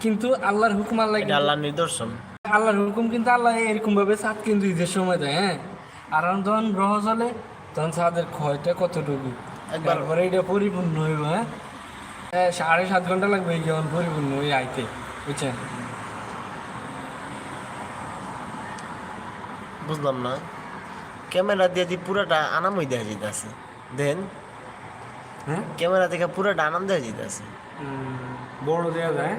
কিন্তু আল্লাহর হুকুম আল্লাহ আল্লাহর নিদর্শন। আল্লাহর হুকুম কিন্তু আল্লাহ এরকম ভাবে সাত কিন্তু ঈদের সময় দেয় হ্যাঁ? আর যখন গ্রহ চলে তখন সাদের ক্ষয়টা কতটুকু? একবার- তারপরে এটা পরিপূর্ণ হইব হ্যাঁ? সাড়ে সাত ঘণ্টা লাগবে এই যেমন পরিপূর্ণ হয়ে আইতে বুঝছেন? বুঝলাম না। ক্যামেরা দিয়ে পুরাটা আনামই দেওয়া যেতেছে দেন। ক্যামেরা থেকে পুরাটা আনন্দ দিতেছে বড় দেওয়া যায়।